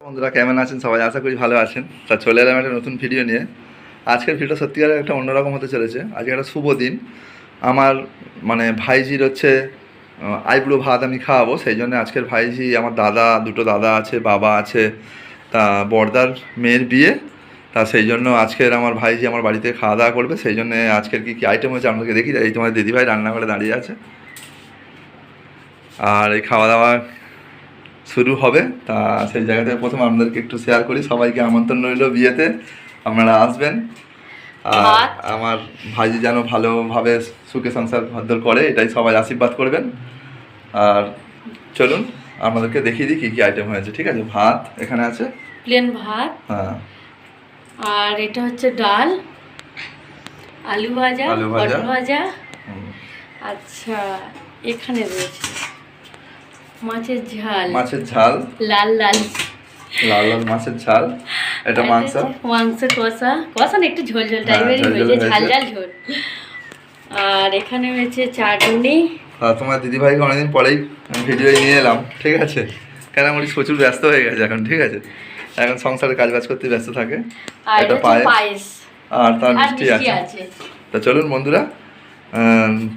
বন্ধুরা, কেমন আছেন? সবাই আশা করি ভালো আছেন। তা চলে এলাম একটা নতুন ভিডিও নিয়ে। আজকের ভিডিওটা সত্যিকারের একটা অন্যরকম হতে চলেছে। আজকে একটা শুভ দিন। আমার মানে ভাইজির হচ্ছে আইবুড়ো ভাত আমি খাওয়াবো। সেই জন্য আজকের ভাইজি আমার দাদা, দুটো দাদা আছে, বাবা আছে, তা বর্দার মেয়ের বিয়ে। তা সেই জন্য আজকের আমার ভাইজি আমার বাড়িতে খাওয়া দাওয়া করবে। সেই জন্য আজকের কী কী আইটেম হয়েছে আপনাকে দেখি এই তোমার দিদিভাই রান্নাঘরে দাঁড়িয়ে আছে। আর এই খাওয়া দাওয়া শুরু হবে। তা সেই জায়গা থেকে প্রথম আপনাদেরকে একটু শেয়ার করি। সবাইকে আমন্ত্রণ রইল বিয়েতে। আপনারা আসবেন। আর আমার ভাইজি যেন ভালোভাবে সুখে সংসার ভদ্র করে এটাই সবাই আশীর্বাদ করবেন। আর চলুন আপনাদেরকে দেখিয়ে দিই কী কী আইটেম হয়েছে ঠিক আছে? ভাত এখানে আছে। প্লেন ভাত। হ্যাঁ। আর এটা হচ্ছে ডাল। আলু ভাজা আলু ভাজা। ভাজা। আচ্ছা এখানে রয়েছে। মাছের ঝাল। মাছের ঝাল। লাল লাল। লাল লাল মাছের ঝাল। এটা মাংস? মাংস কষা। কষা না একটু ঝোল ঝোল টাইপেরই ঝোল ঝোল হয়েছে ঝাল ঝাল ঝোল আর এখানে হয়েছে চাটনি। তোমার দিদিভাইকে অনেকদিন পরেই ভিডিও নিয়ে এলাম ঠিক আছে? কেন আমার প্রচুর ব্যস্ত হয়ে গেছে এখন ঠিক আছে? এখন সংসারে কাজ বাজ করতে ব্যস্ত থাকে। আর এটা পায়েস। আর তার মিষ্টি আছে। তা চলুন বন্ধুরা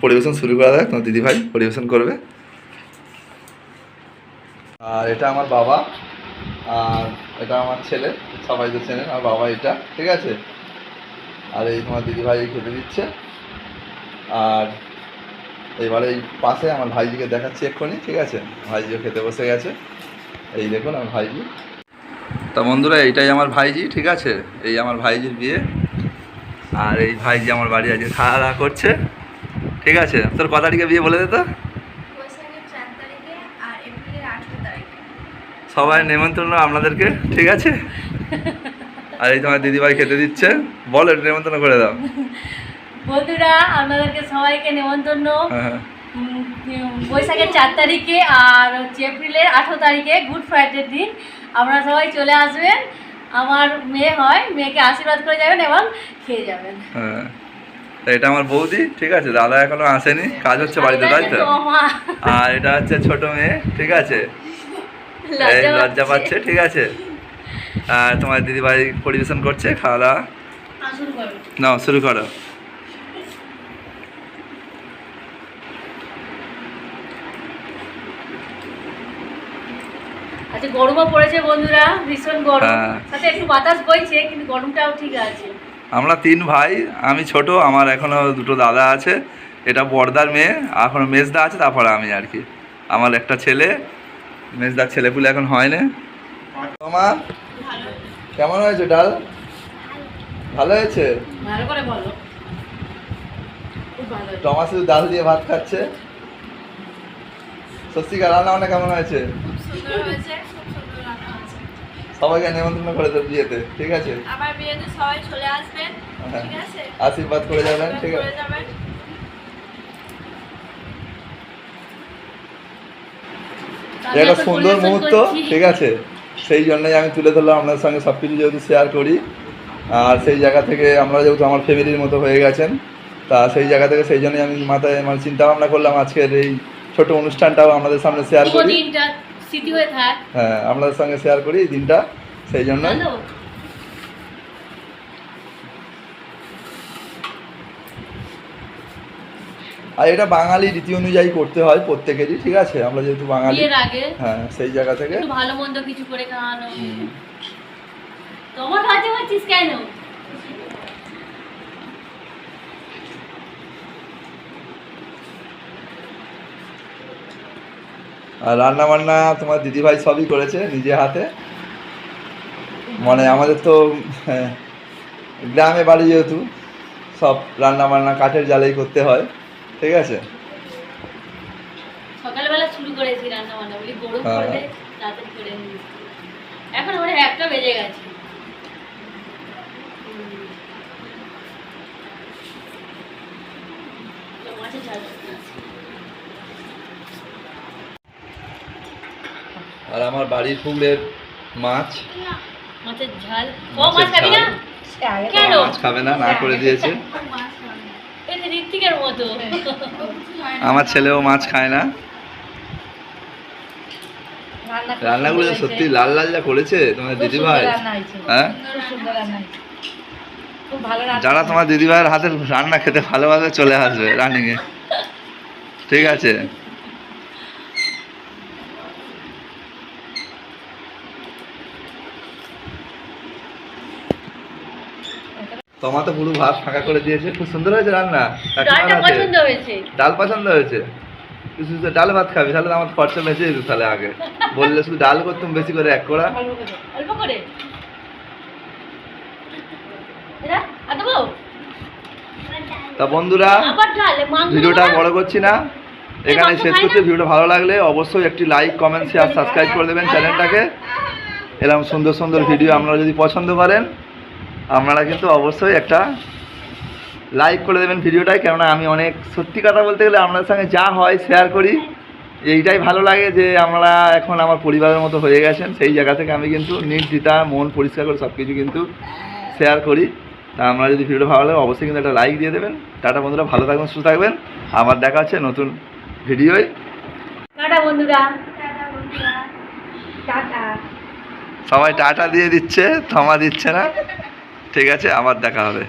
পরিবেশন শুরু করা যাক। তোমার দিদিভাই পরিবেশন করবে। আর এটা আমার বাবা, আর এটা আমার ছেলে, সবাই তো চেনেন আর বাবা এটা, ঠিক আছে? আর এই তোমার দিদিভাই খেতে দিচ্ছে। আর এবারে এই পাশে আমার ভাইজিকে দেখাচ্ছি এক্ষুনি, ঠিক আছে? ভাইজিও খেতে বসে গেছে। এই দেখুন আমার ভাইজি। তা বন্ধুরা, এইটাই আমার ভাইজি, ঠিক আছে? এই আমার ভাইজির বিয়ে। আর এই ভাইজি আমার বাড়ি আজকে খাওয়া দাওয়া করছে, ঠিক আছে? তোর ক তারিখে বিয়ে বলে দে তো বৈশাখের চার তারিখে আর এপ্রিলের আঠেরো তারিখে সবাই নেমন্তন্ন আপনাদেরকে ঠিক আছে? আর এই তোমার দিদিভাই খেতে দিচ্ছে বল একটু নেমন্তন্ন করে দাও। বন্ধুরা আপনাদেরকে সবাইকে নেমন্তন্ন। হ্যাঁ উম, বৈশাখের চার তারিখে আর হচ্ছে এপ্রিলের আঠেরো তারিখে গুড ফ্রাইডের দিন। আপনারা সবাই চলে আসবেন। আমার মেয়ে হয় মেয়েকে আশীর্বাদ করে যাবেন এবং খেয়ে যাবেন। হ্যাঁ। এটা আমার বৌদি ঠিক আছে? দাদা এখনও আসেনি। কাজ হচ্ছে বাড়িতে তাই তো? আর এটা হচ্ছে ছোট মেয়ে ঠিক আছে? লজ্জা পাচ্ছে। ঠিক আছে। আর তোমার দিদিভাই পরিবেশন করছে খাওয়া দাওয়া? নাও শুরু করো। আচ্ছা গরমও পড়েছে বন্ধুরা ভীষণ গরম। হ্যাঁ। সাথে একটু বাতাস বইছে কিন্তু গরমটাও ঠিক আছে। আমরা তিন ভাই আমি ছোট আমার এখনও দুটো দাদা আছে। এটা বর্দার মেয়ে এখনও মেজদা আছে তারপরে আমি আর কি। আমার একটা ছেলে মেজদার ছেলেপুলে এখন হয় না? তোমার কেমন হয়েছে ডাল? ভালো হয়েছে? ভালো করে বলো। টমা শুধু ডাল দিয়ে ভাত খাচ্ছে? স্বস্তিকা রান্না বান্না কেমন হয়েছে? সবাইকে নেমন্তন্ন করে তোর বিয়েতে ঠিক আছে? আমার বিয়েতে সবাই চলে আসবেন হ্যাঁ। ঠিক আছে? আশীর্বাদ করে যাবেন ঠিক আছে যাবেন আমি এটা একটা সুন্দর মুহূর্ত ঠিক আছে? সেই জন্যই আমি তুলে ধরলাম আপনার সঙ্গে সব কিছু যেহেতু শেয়ার করি। আর সেই জায়গা থেকে আমরা যেহেতু আমার ফ্যামিলির মতো হয়ে গেছেন তা সেই জায়গা থেকে সেই জন্যই আমি মাথায় মানে চিন্তা ভাবনা করলাম আজকের এই ছোট অনুষ্ঠানটাও আমাদের সামনে শেয়ার করি। হয়ে হ্যাঁ আপনাদের সঙ্গে শেয়ার করি দিনটা সেই জন্য আর এটা বাঙালি রীতি অনুযায়ী করতে হয় প্রত্যেকেরই ঠিক আছে? আমরা যেহেতু বাঙালি। হ্যাঁ সেই জায়গা থেকে। ভালো মন্দ কিছু করে খাওয়ানো। তোমার হচ্ছিস কেন? আর রান্না বান্না তোমার দিদিভাই সবই করেছে নিজে হাতে। মানে আমাদের তো হ্যাঁ, গ্রামে বাড়ি যেহেতু সব রান্না বান্না কাঠের জালেই করতে হয়। ঠিক আছে? সকালবেলা শুরু করেছি রান্না বান্না বলি গরম হ্যাঁ। পড়বে তাড়াতাড়ি করে এখন ওরা একটা বেজে গেছে। আর আমার বাড়ির পুকুরের মাছ? মাছের ঝাল। ও মাছ খাবি না? কেন? মাছ খাবে না? না করে দিয়েছে। মাছ? ঋত্বিকের মতো। আমার ছেলেও মাছ খায় না। রান্নাগুলো সত্যি লাল লাল যা করেছে তোমার দিদিভাই। দিদি ভাই হ্যাঁ? যারা তোমার দিদিভাইয়ের হাতের রান্না খেতে ভালোবাসে চলে আসবে রানিংয়ে ঠিক আছে। তোমার তো পুরো ভাত ফাঁকা করে দিয়েছে। খুব সুন্দর হয়েছে রান্না। পছন্দ হয়েছে। ডাল পছন্দ হয়েছে? শুধু ডাল ভাত খাবি তাহলে আমার খরচা বেঁচে যেত তাহলে আগে। বললে শুধু ডাল করতাম বেশি করে এক করা অল্প করে। তা বন্ধুরা ভিডিওটা বড় করছি না। এখানে শেষ করছি। ভিডিওটা ভালো লাগলে অবশ্যই একটি লাইক কমেন্ট শেয়ার সাবস্ক্রাইব করে দেবেন চ্যানেলটাকে। এরকম সুন্দর সুন্দর ভিডিও আপনারা যদি পছন্দ করেন আপনারা কিন্তু অবশ্যই একটা লাইক করে দেবেন ভিডিওটায় কেননা আমি অনেক সত্যি কথা বলতে গেলে আপনাদের সঙ্গে যা হয় শেয়ার করি এইটাই ভালো লাগে যে আমরা এখন আমার পরিবারের মতো হয়ে গেছেন সেই জায়গা থেকে আমি কিন্তু নির্দ্বিধা মন পরিষ্কার করে সব কিছু কিন্তু শেয়ার করি। তা আমরা যদি ভিডিওটা ভালো লাগে অবশ্যই কিন্তু একটা লাইক দিয়ে দেবেন। টাটা বন্ধুরা ভালো থাকবেন সুস্থ থাকবেন। আবার দেখা হচ্ছে নতুন ভিডিওয় টাটা বন্ধুরা। টাটা বন্ধুরা। টাটা। সবাই টাটা দিয়ে দিচ্ছে থমা দিচ্ছে না। ঠিক আছে আবার দেখা হবে।